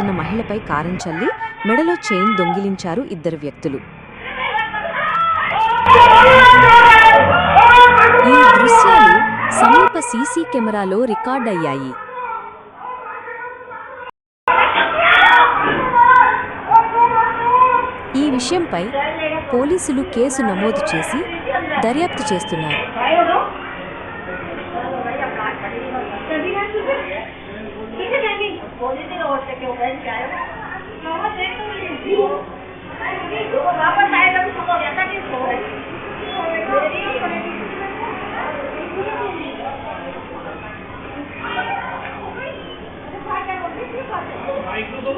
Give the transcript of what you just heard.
మహిళపై కారం చల్లి మెడలో చైన్ దొంగిలించారు ఇద్దరు వ్యక్తులు. ఈ దృశ్యాలు సమీప సీసీ కెమెరాలో రికార్డ్ అయ్యాయి ఈ విషయంపై పోలీసులు కేసు నమోదు చేసి దర్యాప్తు చేస్తున్నారు. your leg down. Mama, take the video. वापस आएगा तो हम लोग ऐसा नहीं सोच माइक तो